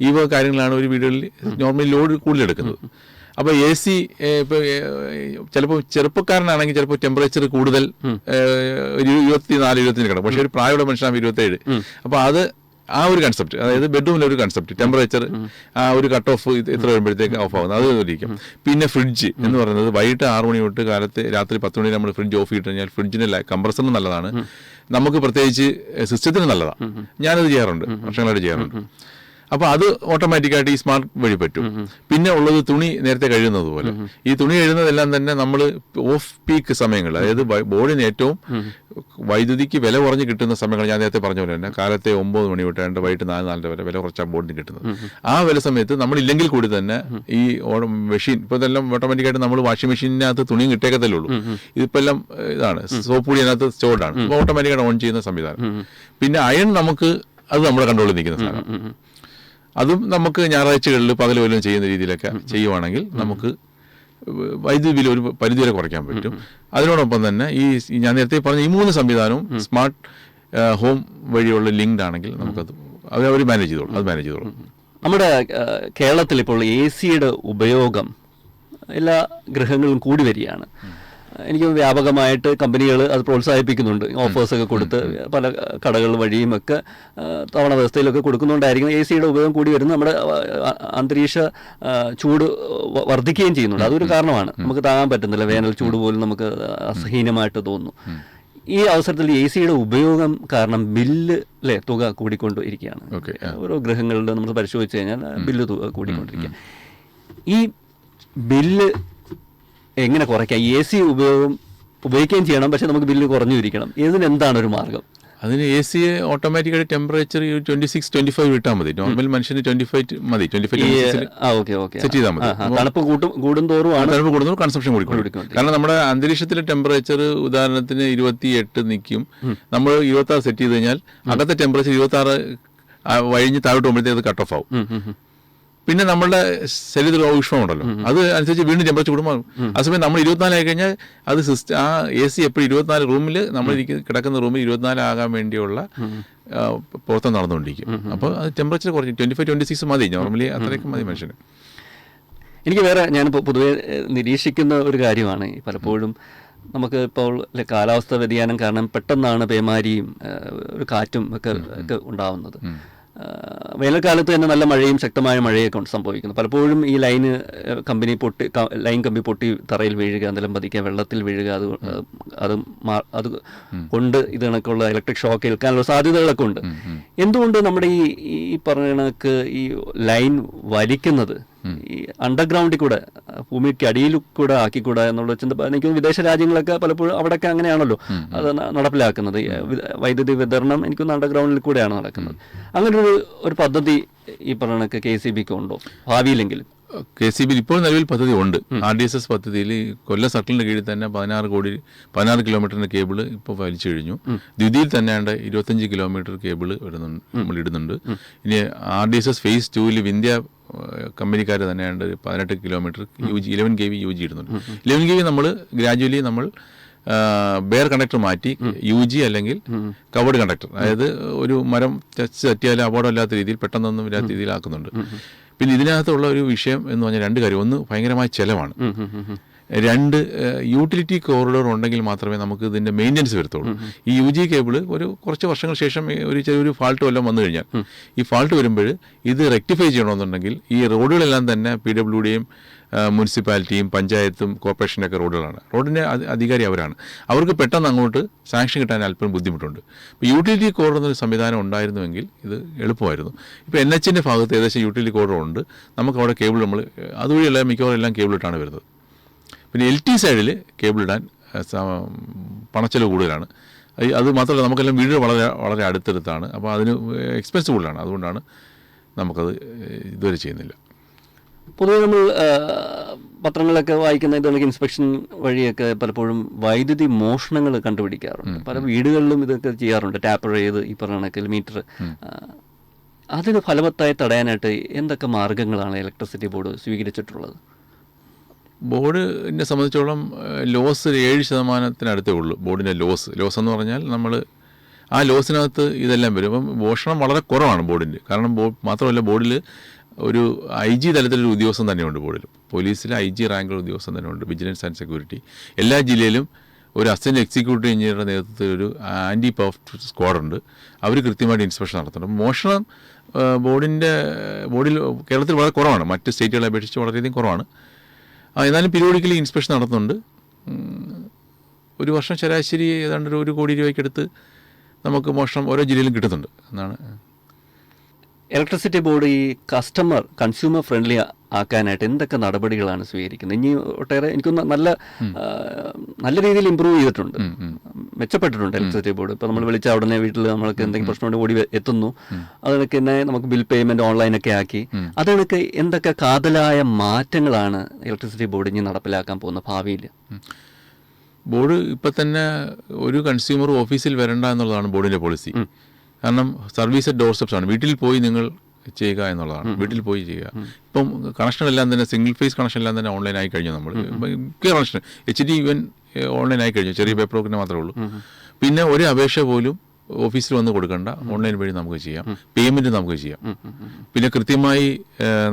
ഈ വക കാര്യങ്ങളാണ് ഒരു വീടുകളിൽ നോർമലി ലോഡ് കൂടുതലെടുക്കുന്നത്. അപ്പോൾ എ സി ഇപ്പോൾ ചിലപ്പോൾ ചെറുപ്പക്കാരനാണെങ്കിൽ ചിലപ്പോൾ ടെമ്പറേച്ചർ കൂടുതൽ ഒരു ഇരുപത്തി നാല് ഇരുപത്തിയഞ്ച് കിടക്കും. പക്ഷേ ഒരു പ്രായമുള്ള മനുഷ്യനാകുമ്പോൾ ഇരുപത്തേഴ് അപ്പോൾ അത് ആ ഒരു കൺസെപ്റ്റ് അതായത് ബെഡ്റൂമിലെ ഒരു കൺസെപ്റ്റ് ടെമ്പറേച്ചർ ആ ഒരു കട്ട് ഓഫ് ഇത്ര വരുമ്പോഴത്തേക്ക് ഓഫ് ആകുന്നത് അത് ഇരിക്കും. പിന്നെ ഫ്രിഡ്ജ് എന്ന് പറയുന്നത് വൈകിട്ട് ആറ് മണി തൊട്ട് കാലത്ത് രാത്രി പത്ത് മണി നമ്മൾ ഫ്രിഡ്ജ് ഓഫ് ചെയ്തിട്ട് കഴിഞ്ഞാൽ ഫ്രിഡ്ജിനല്ല കംപ്രസറിന് നല്ലതാണ്. നമുക്ക് പ്രത്യേകിച്ച് സിസ്റ്റത്തിന് നല്ലതാണ് ഞാനത് ചെയ്യാറുണ്ട്. വർഷങ്ങളായിട്ട് ചെയ്യാറുണ്ട്. അപ്പോൾ അത് ഓട്ടോമാറ്റിക്കായിട്ട് ഈ സ്മാർട്ട് വഴി പറ്റും. പിന്നെ ഉള്ളത് തുണി നേരത്തെ കഴിയുന്നത് പോലെ. ഈ തുണി കഴിയുന്നതെല്ലാം തന്നെ നമ്മൾ ഓഫ് പീക്ക് സമയങ്ങൾ അതായത് ബോർഡിന് ഏറ്റവും വൈദ്യുതിക്ക് വില കുറഞ്ഞ് കിട്ടുന്ന സമയങ്ങൾ ഞാൻ നേരത്തെ പറഞ്ഞ പോലെ തന്നെ കാലത്തെ ഒമ്പത് മണി തൊട്ട് രണ്ട് വൈകിട്ട് നാല് നാലര വരെ വില കുറച്ചാണ് ബോർഡിന് കിട്ടുന്നത്. ആ വില സമയത്ത് നമ്മൾ ഇല്ലെങ്കിൽ കൂടി തന്നെ ഈ മെഷീൻ ഇപ്പോൾ ഇതെല്ലാം ഓട്ടോമാറ്റിക്കായിട്ട് നമ്മൾ വാഷിംഗ് മെഷീനകത്ത് തുണിയും കിട്ടേക്കത്തല്ലേ ഉള്ളൂ. ഇതിപ്പോൾ എല്ലാം ഇതാണ് സോപ്പ് പൊടി അതിനകത്ത് സ്റ്റോർഡ് ഓട്ടോമാറ്റിക്കായിട്ട് ഓൺ ചെയ്യുന്ന സംവിധാനം. പിന്നെ അയൺ നമുക്ക് അത് നമ്മുടെ കൺട്രോളിൽ നിൽക്കുന്ന സാധനം. അതും നമുക്ക് ഞായറാഴ്ചകളിൽ പകൽ വല്ലതും ചെയ്യുന്ന രീതിയിലൊക്കെ ചെയ്യുവാണെങ്കിൽ നമുക്ക് വൈദ്യുതി ബില്ല് ഒരു പരിധിവരെ കുറയ്ക്കാൻ പറ്റും. അതിനോടൊപ്പം തന്നെ ഈ ഞാൻ നേരത്തെ പറഞ്ഞ ഈ മൂന്ന് സംവിധാനവും സ്മാർട്ട് ഹോം വഴിയുള്ള ലിങ്ക്ഡ് ആണെങ്കിൽ നമുക്കത് അത് അവർ മാനേജ് ചെയ്തോളും അത് മാനേജ് ചെയ്തോളും. നമ്മുടെ കേരളത്തിൽ ഇപ്പോൾ എ സിയുടെ ഉപയോഗം എല്ലാ ഗൃഹങ്ങളിലും കൂടി വരികയാണ്. എനിക്ക് വ്യാപകമായിട്ട് കമ്പനികൾ അത് പ്രോത്സാഹിപ്പിക്കുന്നുണ്ട്. ഓഫേഴ്സൊക്കെ കൊടുത്ത് പല കടകൾ വഴിയും ഒക്കെ തവണ വ്യവസ്ഥയിലൊക്കെ കൊടുക്കുന്നുണ്ടായിരിക്കും. എ സിയുടെ ഉപയോഗം കൂടി വരുന്നു നമ്മുടെ അന്തരീക്ഷ ചൂട് വർദ്ധിക്കുകയും ചെയ്യുന്നുണ്ട്. അതൊരു കാരണമാണ്. നമുക്ക് താങ്ങാൻ പറ്റുന്നില്ല. വേനൽ ചൂട് പോലും നമുക്ക് അസഹീനമായിട്ട് തോന്നുന്നു. ഈ അവസരത്തിൽ എ സിയുടെ ഉപയോഗം കാരണം ബില്ല് അല്ലെ തുക കൂടിക്കൊണ്ടിരിക്കുകയാണ്. ഓരോ ഗൃഹങ്ങളിൽ നമ്മൾ പരിശോധിച്ച് കഴിഞ്ഞാൽ ബില്ല് തുക കൂടിക്കൊണ്ടിരിക്കുക. ഈ ബില്ല് എങ്ങനെ കുറയ്ക്കാം? എ സി ഉപയോഗം ഉപയോഗിക്കുകയും ചെയ്യണം പക്ഷേ നമുക്ക് ബില്ല് കുറഞ്ഞു ഇരിക്കണം ഇതിന് എന്താണ് ഒരു മാർഗം? അതിന് എ സി ഓട്ടോമാറ്റിക്കായിട്ട് temperature twenty six twenty five ഇട്ടാൽ മതി. നോർമൽ മനുഷ്യന് ട്വന്റി ഫൈവ് മതി. ട്വന്റി ഫൈവ് സെറ്റ് ചെയ്താൽ മതി. തണുപ്പ് കൂടുന്തോറും തണുപ്പ് കൂടുന്നു കൺസംഷൻ കൂടിക്കൊണ്ടിരിക്കും. കാരണം നമ്മുടെ അന്തരീക്ഷത്തിലെ ടെമ്പറേച്ചർ ഉദാഹരണത്തിന് ഇരുപത്തി എട്ട് നിൽക്കും നമ്മൾ ഇരുപത്തി ആറ് സെറ്റ് ചെയ്ത് കഴിഞ്ഞാൽ അകത്തെ ടെമ്പറേച്ചർ ഇരുപത്തി ആറ് വഴിഞ്ഞ് താഴോട്ട് പോകുമ്പോഴത്തേക്ക് അത് കട്ട് ഓഫ് ആവും. പിന്നെ നമ്മളുടെ ശരീരത്തിൽ ഊഷ്മം ഉണ്ടല്ലോ അത് അനുസരിച്ച് വീണ്ടും ടെമ്പറേച്ചർ കൂടുമ്പോൾ സമയം നമ്മൾ ഇരുപത്തിനാല് ആയി കഴിഞ്ഞാൽ അത് സിസ്റ്റം ആ എ സി എപ്പോഴും ഇരുപത്തിനാല് റൂമിൽ നമ്മൾ കിടക്കുന്ന റൂമിൽ ഇരുപത്തിനാല് ആകാൻ വേണ്ടിയുള്ള ആ, പ്രവർത്തനം നടന്നുകൊണ്ടിരിക്കും. അപ്പോൾ അത് ടെമ്പറേച്ചർ കുറഞ്ഞു ട്വന്റി ഫൈവ് ട്വന്റി സിക്സ് മതി നോർമലി അത്രയൊക്കെ മതി മനുഷ്യന്. എനിക്ക് വേറെ ഞാനിപ്പോൾ പൊതുവേ നിരീക്ഷിക്കുന്ന ഒരു കാര്യമാണ്. പലപ്പോഴും നമുക്ക് ഇപ്പോൾ കാലാവസ്ഥ വ്യതിയാനം കാരണം പെട്ടെന്നാണ് പേമാരിയും ഒരു കാറ്റും ഒക്കെ ഒക്കെ ഉണ്ടാവുന്നത്. വേനൽക്കാലത്ത് തന്നെ നല്ല മഴയും ശക്തമായ മഴയൊക്കെ ഉണ്ട് സംഭവിക്കുന്നു. പലപ്പോഴും ഈ ലൈന് കമ്പനി പൊട്ടി ലൈൻ കമ്പി പൊട്ടി തറയിൽ വീഴുക നിലംപതിക്കുക വെള്ളത്തിൽ വീഴുക അത് അത് അത് കൊണ്ട് ഇത് കണക്കുള്ള ഇലക്ട്രിക് ഷോക്ക് ഏൽക്കാനുള്ള സാധ്യതകളൊക്കെ ഉണ്ട്. എന്തുകൊണ്ട് നമ്മുടെ ഈ ഈ പറഞ്ഞ കണക്ക് ഈ ലൈൻ വലിക്കുന്നത് ഈ അണ്ടർഗ്രൗണ്ടിൽ കൂടെ ഭൂമിക്ക് അടിയിൽ കൂടെ ആക്കിക്കൂടാ എന്നുള്ള ചിന്ത. എനിക്ക് വിദേശ രാജ്യങ്ങളൊക്കെ പലപ്പോഴും അവിടെയൊക്കെ അങ്ങനെയാണല്ലോ. അത് നടപ്പിലാക്കുന്നത്. വൈദ്യുതി വിതരണം എനിക്കൊന്ന് അണ്ടർഗ്രൗണ്ടിൽ കൂടെയാണ് നടക്കുന്നത്. അങ്ങനെ ഒരു ഒരു പദ്ധതി ഈ പറഞ്ഞ കണക്ക് കെ സി ബിക്ക് ഉണ്ടോ? ഭാവിയിലെങ്കിലും. കെ സി ബി ഇപ്പോൾ നിലവിൽ പദ്ധതി ഉണ്ട്. ആർ ഡി എസ് എസ് പദ്ധതിയിൽ കൊല്ലം സർക്കിളിന്റെ കീഴിൽ തന്നെ പതിനാറ് കോടി പതിനാറ് കിലോമീറ്ററിന്റെ കേബിൾ ഇപ്പോൾ വലിച്ചു കഴിഞ്ഞു. ദ്വിതിയിൽ തന്നെ ആണ്ട് ഇരുപത്തഞ്ച് കിലോമീറ്റർ കേബിൾ വരുന്നുണ്ട് നമ്മൾ ഇടുന്നുണ്ട്. ഇനി R D S S phase ടൂവിൽ വിന്ധ്യ കമ്പനിക്കാർ തന്നെയാണ്ട് പതിനെട്ട് kilometre U G eleven K V U G ഇടുന്നുണ്ട്. ഇലവൻ കെ വി നമ്മൾ ഗ്രാജുവലി നമ്മൾ ബെയർ കണ്ടക്ടർ മാറ്റി യു ജി അല്ലെങ്കിൽ കവേർഡ് കണ്ടക്ടർ അതായത് ഒരു മരം ചച്ച് തട്ടിയാൽ അപകടമില്ലാത്ത രീതിയിൽ പെട്ടെന്നൊന്നും ഇല്ലാത്ത രീതിയിൽ ആക്കുന്നുണ്ട് പിന്നെ ഇതിനകത്തുള്ള ഒരു വിഷയം എന്ന് പറഞ്ഞാൽ രണ്ട് കാര്യം ഒന്ന് ഭയങ്കരമായ ചെലവാണ്. രണ്ട് യൂട്ടിലിറ്റി കോറിഡോർ ഉണ്ടെങ്കിൽ മാത്രമേ നമുക്ക് ഇതിന്റെ മെയിന്റനൻസ് വരത്തുള്ളൂ. ഈ യു ജി കേബിൾ ഒരു കുറച്ച് വർഷങ്ങൾ ശേഷം ഒരു ചെറിയൊരു ഫാൾട്ട് വല്ലതും വന്നു കഴിഞ്ഞാൽ ഈ ഫാൾട്ട് വരുമ്പോൾ ഇത് റെക്ടിഫൈ ചെയ്യണമെന്നുണ്ടെങ്കിൽ ഈ റോഡുകളെല്ലാം തന്നെ പി ഡബ്ല്യു ഡിയും മുനിസിപ്പാലിറ്റിയും പഞ്ചായത്തും കോർപ്പറേഷന്റെ ഒക്കെ റോഡുകളാണ്. റോഡിന്റെ അധികാരി അവരാണ്. അവർക്ക് പെട്ടെന്ന് അങ്ങോട്ട് സാങ്ഷൻ കിട്ടാൻ അല്പം ബുദ്ധിമുട്ടുണ്ട്. ഇപ്പോൾ യൂട്ടിലിറ്റി കോറിഡർ എന്നൊരു സംവിധാനം ഉണ്ടായിരുന്നുവെങ്കിൽ ഇത് എളുപ്പമായിരുന്നു. ഇപ്പോൾ എൻ എച്ചിന്റെ ഭാഗത്ത് ഏകദേശം യൂട്ടിലിറ്റി കോറിഡർ ഉണ്ട്. നമുക്ക് അവിടെ കേബിൾ നമ്മൾ അതുവഴിയുള്ള മിക്കവാറും എല്ലാം കേബിളിട്ടാണ് വരുന്നത്. പിന്നെ എൽ ടി സൈഡിൽ കേബിൾ ഇടാൻ പണച്ചെലവ് കൂടുതലാണ്. അത് മാത്രമല്ല നമുക്കെല്ലാം വീട് വളരെ വളരെ അടുത്തടുത്താണ്. അപ്പോൾ അതിന് എക്സ്പെൻസ് കൂടുതലാണ്. അതുകൊണ്ടാണ് നമുക്കത് ഇതുവരെ ചെയ്യുന്നില്ല. പൊതുവെ നമ്മൾ പത്രങ്ങളൊക്കെ വായിക്കുന്ന ഇതൊക്കെ ഇൻസ്പെക്ഷൻ വഴിയൊക്കെ പലപ്പോഴും വൈദ്യുതി മോഷണങ്ങൾ കണ്ടുപിടിക്കാറുണ്ട്. പല വീടുകളിലും ഇതൊക്കെ ചെയ്യാറുണ്ട്. ടാപ്പർ ചെയ്ത് ഈ പറഞ്ഞ കണക്കിൽ മീറ്റർ. അതിന് ഫലവത്തായി തടയാനായിട്ട് എന്തൊക്കെ മാർഗങ്ങളാണ് ഇലക്ട്രിസിറ്റി ബോർഡ് സ്വീകരിച്ചിട്ടുള്ളത്? ബോർഡിനെ സംബന്ധിച്ചോളം ലോസ് ഏഴ് ശതമാനത്തിനടുത്തേ ഉള്ളൂ ബോർഡിന്റെ ലോസ് ലോസ് എന്ന് പറഞ്ഞാൽ നമ്മൾ ആ ലോസിനകത്ത് ഇതെല്ലാം വരും. അപ്പം മോഷണം വളരെ കുറവാണ് ബോർഡിന്റെ കാരണം ബോ മാത്രമല്ല ബോർഡിൽ ഒരു ഐ ജി തലത്തിലൊരു ഉദ്യോഗസ്ഥൻ തന്നെയുണ്ട് ബോർഡിൽ. പോലീസിൽ ഐ ജി റാങ്കിലുള്ള ഉദ്യോഗസ്ഥൻ തന്നെയുണ്ട്. വിജിലൻസ് ആൻഡ് സെക്യൂരിറ്റി എല്ലാ ജില്ലയിലും ഒരു അസിസ്റ്റന്റ് എക്സിക്യൂട്ടീവ് എഞ്ചിനീയറുടെ നേതൃത്വത്തിൽ ഒരു ആന്റി പഫ് സ്ക്വാഡുണ്ട് അവർ കൃത്യമായിട്ട് ഇൻസ്പെക്ഷൻ നടത്തുന്നുണ്ട്. മോഷണം ബോർഡിന്റെ ബോർഡിൽ കേരളത്തിൽ വളരെ കുറവാണ്. മറ്റ് സ്റ്റേറ്റുകളെ അപേക്ഷിച്ച് വളരെയധികം കുറവാണ്. എന്നാലും പീരിയോഡിക്കലി ഇൻസ്പെക്ഷൻ നടത്തുന്നുണ്ട്. ഒരു വർഷം ശരാശരി ഏതാണ്ട് ഒരു കോടി രൂപയ്ക്കടുത്ത് നമുക്ക് മോഷണം ഓരോ ജില്ലയിലും കിട്ടുന്നുണ്ട് എന്നാണ് ഇലക്ട്രിസിറ്റി ബോർഡ് ഈ കസ്റ്റമർ കൺസ്യൂമർ ഫ്രണ്ട്ലി ആക്കാനായിട്ട് എന്തൊക്കെ നടപടികളാണ് സ്വീകരിക്കുന്നത്? ഇനി ഒട്ടേറെ എനിക്കൊന്ന് നല്ല നല്ല രീതിയിൽ ഇമ്പ്രൂവ് ചെയ്തിട്ടുണ്ട്. മെച്ചപ്പെട്ടിട്ടുണ്ട് ഇലക്ട്രിസിറ്റി ബോർഡ് ഇപ്പോൾ നമ്മൾ വിളിച്ച ഉടനെ വീട്ടിൽ നമ്മൾക്ക് എന്തെങ്കിലും പ്രശ്നമുണ്ട് ഓടി എത്തുന്നു. അതൊക്കെ തന്നെ നമുക്ക് ബിൽ പേയ്മെന്റ് ഓൺലൈനൊക്കെ ആക്കി. അതൊക്കെ എന്തൊക്കെ കാതലായ മാറ്റങ്ങളാണ് ഇലക്ട്രിസിറ്റി ബോർഡ് ഇനി നടപ്പിലാക്കാൻ പോകുന്ന ഭാവിയിൽ? ബോർഡ് ഇപ്പം തന്നെ ഒരു കൺസ്യൂമർ ഓഫീസിൽ വരണ്ട എന്നുള്ളതാണ് ബോർഡിന്റെ പോളിസി കാരണം സർവീസ് ഡോർ സ്റ്റെപ്സ് ആണ്. വീട്ടിൽ പോയി നിങ്ങൾ ചെയ്യുക എന്നുള്ളതാണ്. വീട്ടിൽ പോയി ചെയ്യുക. ഇപ്പം കണക്ഷൻ എല്ലാം തന്നെ സിംഗിൾ ഫേസ് കണക്ഷൻ എല്ലാം തന്നെ ഓൺലൈൻ ആയി കഴിഞ്ഞു നമ്മൾ മിക്ക connection H D even online ആയി കഴിഞ്ഞു. ചെറിയ പേപ്പർ വർക്കിന് മാത്രമേ ഉള്ളൂ. പിന്നെ ഒരു അപേക്ഷ പോലും ഓഫീസിൽ വന്ന് കൊടുക്കേണ്ട. ഓൺലൈൻ വഴി നമുക്ക് ചെയ്യാം. പേയ്മെന്റ് നമുക്ക് ചെയ്യാം. പിന്നെ കൃത്യമായി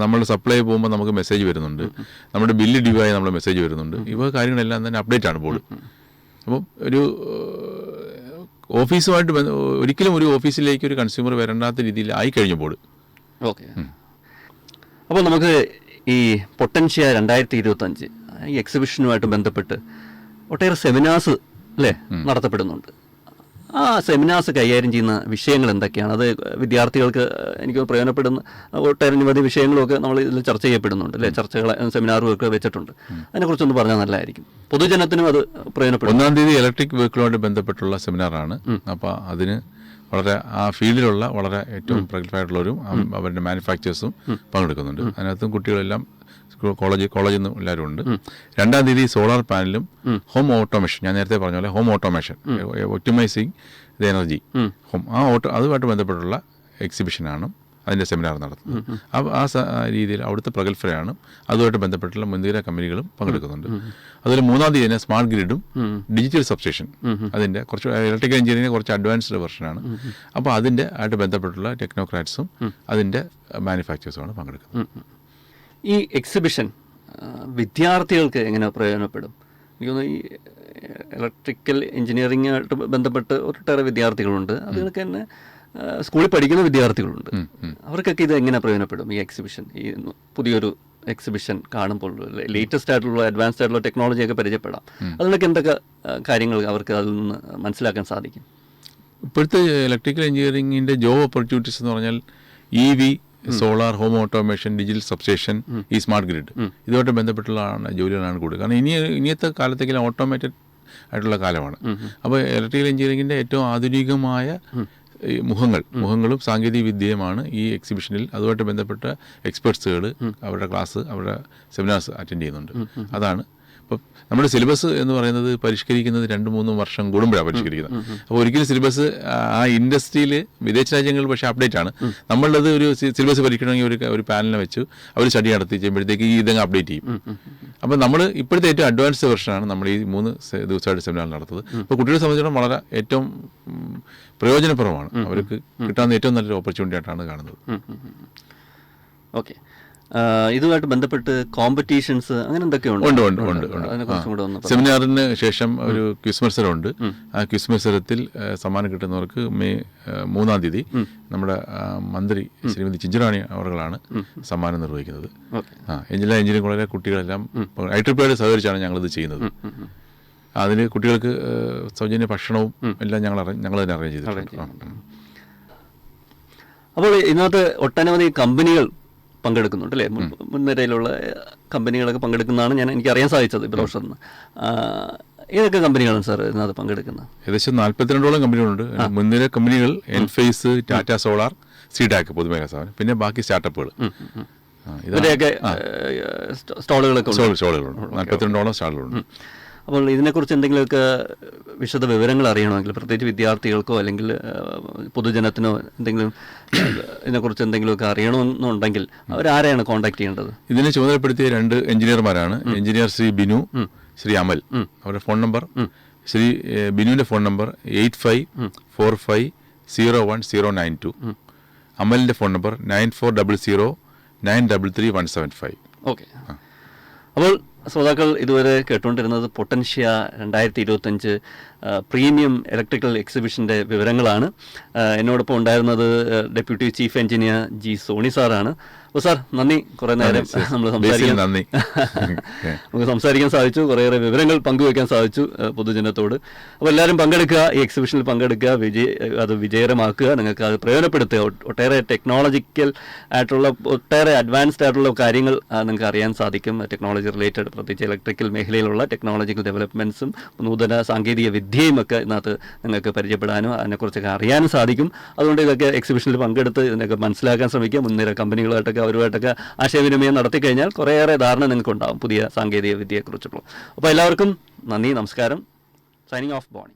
നമ്മൾ സപ്ലൈ പോകുമ്പോൾ നമുക്ക് മെസ്സേജ് വരുന്നുണ്ട്. നമ്മുടെ ബില്ല് ഡ്യൂ ആയി നമ്മുടെ മെസ്സേജ് വരുന്നുണ്ട്. ഇവ കാര്യങ്ങളെല്ലാം തന്നെ അപ്ഡേറ്റ് ആണ് ബോർഡ് അപ്പം ഒരു ഓഫീസുമായിട്ട് ഒരിക്കലും ഒരു ഓഫീസിലേക്ക് ഒരു കൺസ്യൂമർ വരണ്ടാത്ത രീതിയിൽ ആയി കഴിഞ്ഞപ്പോൾ ഓക്കെ. അപ്പോൾ നമുക്ക് ഈ പൊട്ടൻഷ്യ രണ്ടായിരത്തി ഇരുപത്തഞ്ച് ഈ എക്സിബിഷനുമായിട്ട് ബന്ധപ്പെട്ട് ഒട്ടേറെ സെമിനാർസ് അല്ലേ നടത്തപ്പെടുന്നുണ്ട്. ആ സെമിനാർസ് കൈകാര്യം ചെയ്യുന്ന വിഷയങ്ങൾ എന്തൊക്കെയാണ്? അത് വിദ്യാർത്ഥികൾക്ക് എനിക്ക് പ്രയോജനപ്പെടുന്ന ഒട്ടേറെ നിരവധി വിഷയങ്ങളൊക്കെ നമ്മൾ ഇതിൽ ചർച്ച ചെയ്യപ്പെടുന്നുണ്ട് അല്ലേ? ചർച്ചകൾ സെമിനാറും ഒക്കെ വെച്ചിട്ടുണ്ട്. അതിനെക്കുറിച്ചൊന്ന് പറഞ്ഞാൽ നല്ലതായിരിക്കും. പൊതുജനത്തിനും അത് പ്രയോജനപ്പെടും. ഒന്നാം തീയതി ഇലക്ട്രിക് വെഹിക്കിളുമായിട്ട് ബന്ധപ്പെട്ടുള്ള സെമിനാറാണ് അപ്പോൾ അതിന് വളരെ ആ ഫീൽഡിലുള്ള വളരെ ഏറ്റവും പ്രഗത്ഭമായിട്ടുള്ളവരും അവ- അവരുടെ മാനുഫാക്ചേഴ്സും പങ്കെടുക്കുന്നുണ്ട്. അതിനകത്തും കുട്ടികളെല്ലാം കോളേജ് കോളേജിൽ നിന്നും എല്ലാവരും ഉണ്ട്. രണ്ടാം തീയതി സോളാർ പാനലും ഹോം ഓട്ടോമേഷൻ ഞാൻ നേരത്തെ പറഞ്ഞ പോലെ home automation optimising the energy. Home ആ ഓട്ടോ അതുമായിട്ട് ബന്ധപ്പെട്ടുള്ള എക്സിബിഷനാണ് അതിന്റെ സെമിനാർ നടത്തുന്നത്. അപ്പോൾ ആ രീതിയിൽ അവിടുത്തെ പ്രഗത്ഭരാണ്. അതുമായിട്ട് ബന്ധപ്പെട്ടുള്ള മുൻനിര കമ്പനികളും പങ്കെടുക്കുന്നുണ്ട്. അതുപോലെ മൂന്നാം തീയതി തന്നെ സ്മാർട്ട് ഗ്രിഡും ഡിജിറ്റൽ സബ്സ്റ്റേഷൻ അതിന്റെ കുറച്ച് ഇലക്ട്രിക്കൽ എഞ്ചിനീയറിംഗ് കുറച്ച് അഡ്വാൻസ്ഡ് വെർഷനാണ്. അപ്പോൾ അതിന്റെ ആയിട്ട് ബന്ധപ്പെട്ടുള്ള ടെക്നോക്രാറ്റ്സും അതിന്റെ മാനുഫാക്ചേഴ്സുമാണ് പങ്കെടുക്കുന്നത്. ഈ എക്സിബിഷൻ വിദ്യാർത്ഥികൾക്ക് എങ്ങനെ പ്രയോജനപ്പെടും? എനിക്ക് തോന്നുന്നു ഈ ഇലക്ട്രിക്കൽ എഞ്ചിനീയറിംഗുമായിട്ട് ബന്ധപ്പെട്ട് ഒട്ടേറെ വിദ്യാർത്ഥികളുണ്ട്. അതുകൾക്ക് തന്നെ സ്കൂളിൽ പഠിക്കുന്ന വിദ്യാർത്ഥികളുണ്ട്. അവർക്കൊക്കെ ഇത് എങ്ങനെ പ്രയോജനപ്പെടും ഈ എക്സിബിഷൻ ഈ പുതിയൊരു എക്സിബിഷൻ കാണുമ്പോൾ ലേറ്റസ്റ്റ് ആയിട്ടുള്ള അഡ്വാൻസ്ഡ് ആയിട്ടുള്ള ടെക്നോളജിയൊക്കെ പരിചയപ്പെടാം. അതിനൊക്കെ എന്തൊക്കെ കാര്യങ്ങൾ അവർക്ക് അതിൽ നിന്ന് മനസ്സിലാക്കാൻ സാധിക്കും? ഇപ്പോഴത്തെ ഇലക്ട്രിക്കൽ എഞ്ചിനീയറിംഗിന്റെ ജോബ് ഓപ്പർച്യൂണിറ്റീസ് എന്ന് പറഞ്ഞാൽ E V solar home automation digital substation ഈ സ്മാർട്ട് ഗ്രിഡ് ഇതുമായിട്ട് ബന്ധപ്പെട്ടുള്ളതാണ് ജോലികളാണ് കൂടുതൽ. കാരണം ഇനി ഇനിയത്തെ കാലത്തേക്കെല്ലാം ഓട്ടോമേറ്റഡ് ആയിട്ടുള്ള കാലമാണ്. അപ്പോൾ ഇലക്ട്രിക്കൽ എഞ്ചിനീയറിംഗിന്റെ ഏറ്റവും ആധുനികമായ മുഖങ്ങൾ മുഖങ്ങളും സാങ്കേതിക വിദ്യയുമാണ് ഈ എക്സിബിഷനിൽ അതുമായിട്ട് ബന്ധപ്പെട്ട എക്സ്പെർട്സുകൾ അവരുടെ ക്ലാസ് അവരുടെ സെമിനാർസ് അറ്റൻഡ് ചെയ്യുന്നുണ്ട്. അതാണ് ഇപ്പം നമ്മുടെ സിലബസ് എന്ന് പറയുന്നത് പരിഷ്കരിക്കുന്നത് രണ്ട് മൂന്ന് വർഷം കൂടുമ്പോഴാണ് പരിഷ്കരിക്കുന്നത്. അപ്പോൾ ഒരിക്കലും സിലബസ് ആ ഇൻഡസ്ട്രിയിൽ വിദേശ രാജ്യങ്ങളിൽ പക്ഷേ അപ്ഡേറ്റ് ആണ്. നമ്മളത് ഒരു സിലബസ് പരിഷ്കരണമെങ്കിൽ ഒരു ഒരു പാനലിനെ വെച്ചു അവർ സ്റ്റഡി നടത്തി ചെയ്യുമ്പോഴത്തേക്ക് ഈ ഇതങ്ങ് അപ്ഡേറ്റ് ചെയ്യും. അപ്പോൾ നമ്മൾ ഇപ്പോഴത്തെ ഏറ്റവും അഡ്വാൻസ്ഡ് വെർഷനാണ് നമ്മൾ ഈ മൂന്ന് ദിവസമായിട്ട് സെമിനാർ നടത്തുന്നത്. അപ്പോൾ കുട്ടികളെ സംബന്ധിച്ചിടത്തോളം വളരെ ഏറ്റവും പ്രയോജനപ്രദമാണ്. അവർക്ക് കിട്ടാവുന്ന ഏറ്റവും നല്ലൊരു ഓപ്പർച്യൂണിറ്റി ആയിട്ടാണ് കാണുന്നത്. ഓക്കെ ഇതുമായിട്ട് ബന്ധപ്പെട്ട് കോമ്പറ്റീഷൻസ് അങ്ങനെ എന്തൊക്കെയുണ്ട്? ഉണ്ട് ഉണ്ട് ഉണ്ട് ഉണ്ട്. സെമിനാറിന് ശേഷം ഒരു ക്വിസ് മത്സരമുണ്ട്. ആ ക്വിസ് മത്സരത്തിൽ സമ്മാനം കിട്ടുന്നവർക്ക് മെയ് മൂന്നാം തീയതി നമ്മുടെ മന്ത്രി ശ്രീമതി ചിഞ്ചുറാണി അവർകളാണ് സമ്മാനം നിർവഹിക്കുന്നത്. ആ എല്ലാ എഞ്ചിനീയറിംഗ് കോളേജിലെ കുട്ടികളെല്ലാം ഐ ട്രിപ്പിയോട് സഹകരിച്ചാണ് ഞങ്ങളിത് ചെയ്യുന്നത്. അതിന് കുട്ടികൾക്ക് സൗജന്യ ഭക്ഷണവും എല്ലാം ഞങ്ങൾ ഞങ്ങൾ തന്നെ അറേഞ്ച് ചെയ്തിട്ടുണ്ട്. അപ്പോൾ ഇന്നത്തെ ഒട്ടനവധി കമ്പനികൾ പങ്കെടുക്കുന്നുണ്ട് അല്ലേ മുൻ- മുൻനിരയിലുള്ള കമ്പനികളൊക്കെ പങ്കെടുക്കുന്നതാണ് ഞാൻ എനിക്ക് അറിയാൻ സാധിച്ചത് ഇപ്പോൾ ബ്രോഷറിൽ നിന്ന് ഏതൊക്കെ കമ്പനികളാണ് സാർ ഇതിനകത്ത് പങ്കെടുക്കുന്നത്? ഏകദേശം നാല്പത്തിരണ്ടോളം കമ്പനികളുണ്ട്. മുൻനിര കമ്പനികൾ എൻഫേസ് ടാറ്റ സോളാർ സീഡാക്ക് പൊതുമേഖലാ സ്ഥാപനം പിന്നെ ബാക്കി സ്റ്റാർട്ടപ്പുകൾ. ഇവരെയൊക്കെ സ്റ്റോളുകളൊക്കെ. സ്റ്റോളുകളുണ്ട്. നാൽപ്പത്തിരണ്ടോളം സ്റ്റാളുകളുണ്ട്. അപ്പോൾ ഇതിനെക്കുറിച്ച് എന്തെങ്കിലുമൊക്കെ വിശദ വിവരങ്ങൾ അറിയണമെങ്കിൽ പ്രത്യേകിച്ച് വിദ്യാർത്ഥികൾക്കോ അല്ലെങ്കിൽ പൊതുജനത്തിനോ എന്തെങ്കിലും ഇതിനെക്കുറിച്ച് എന്തെങ്കിലുമൊക്കെ അറിയണമെന്നുണ്ടെങ്കിൽ അവരാരെയാണ് കോൺടാക്ട് ചെയ്യേണ്ടത്? ഇതിനെ ചുമതലപ്പെടുത്തിയ രണ്ട് എഞ്ചിനീയർമാരാണ്. എഞ്ചിനീയർ ശ്രീ ബിനു ശ്രീ അമൽ. അവരുടെ phone number. Shri ബിനുവിന്റെ phone number eight five four five zero one zero nine two. അമലിന്റെ phone number nine four double zero nine double three one seven five. Okay. അപ്പോൾ ശ്രോതാക്കൾ ഇതുവരെ കേട്ടുകൊണ്ടിരുന്നത് പൊട്ടൻഷ്യ രണ്ടായിരത്തി ഇരുപത്തഞ്ച് പ്രീമിയം ഇലക്ട്രിക്കൽ എക്സിബിഷന്റെ വിവരങ്ങളാണ്. എന്നോടൊപ്പം ഉണ്ടായിരുന്നത് deputy chief engineer G Soni സാറാണ്. അപ്പോൾ സാർ നന്ദി. കുറേ നേരം നമ്മൾ സംസാരിക്കാൻ നന്ദി. നമുക്ക് സംസാരിക്കാൻ സാധിച്ചു. കുറേയേറെ വിവരങ്ങൾ പങ്കുവയ്ക്കാൻ സാധിച്ചു പൊതുജനത്തോട്. അപ്പോൾ എല്ലാവരും പങ്കെടുക്കുക ഈ എക്സിബിഷനിൽ പങ്കെടുക്കുക വിജയ അത് വിജയകരമാക്കുക നിങ്ങൾക്ക് അത് പ്രയോജനപ്പെടുത്തുക. ഒട്ടേറെ ടെക്നോളജിക്കൽ ആയിട്ടുള്ള ഒട്ടേറെ അഡ്വാൻസ്ഡ് ആയിട്ടുള്ള കാര്യങ്ങൾ നിങ്ങൾക്ക് അറിയാൻ സാധിക്കും. ടെക്നോളജി റിലേറ്റഡ് പ്രത്യേകിച്ച് ഇലക്ട്രിക്കൽ മേഖലയിലുള്ള ടെക്നോളജിക്കൽ ഡെവലപ്മെന്റ്സും നൂതന സാങ്കേതിക വിദ്യയും ഒക്കെ ഇതിനകത്ത് നിങ്ങൾക്ക് പരിചയപ്പെടാനും അതിനെക്കുറിച്ചൊക്കെ അറിയാനും സാധിക്കും. അതുകൊണ്ട് ഇതൊക്കെ എക്സിബിഷനിൽ പങ്കെടുത്ത് ഇതിനൊക്കെ മനസ്സിലാക്കാൻ ശ്രമിക്കുക മുൻനിര കമ്പനികളായിട്ടൊക്കെ അവരുമായിട്ടൊക്കെ ആശയവിനിമയം നടത്തി കഴിഞ്ഞാൽ കുറേയേറെ ധാരണ നിങ്ങൾക്ക് ഉണ്ടാവും പുതിയ സാങ്കേതിക വിദ്യയെക്കുറിച്ചുള്ള അപ്പോൾ എല്ലാവർക്കും നന്ദി നമസ്കാരം. Signing off Boney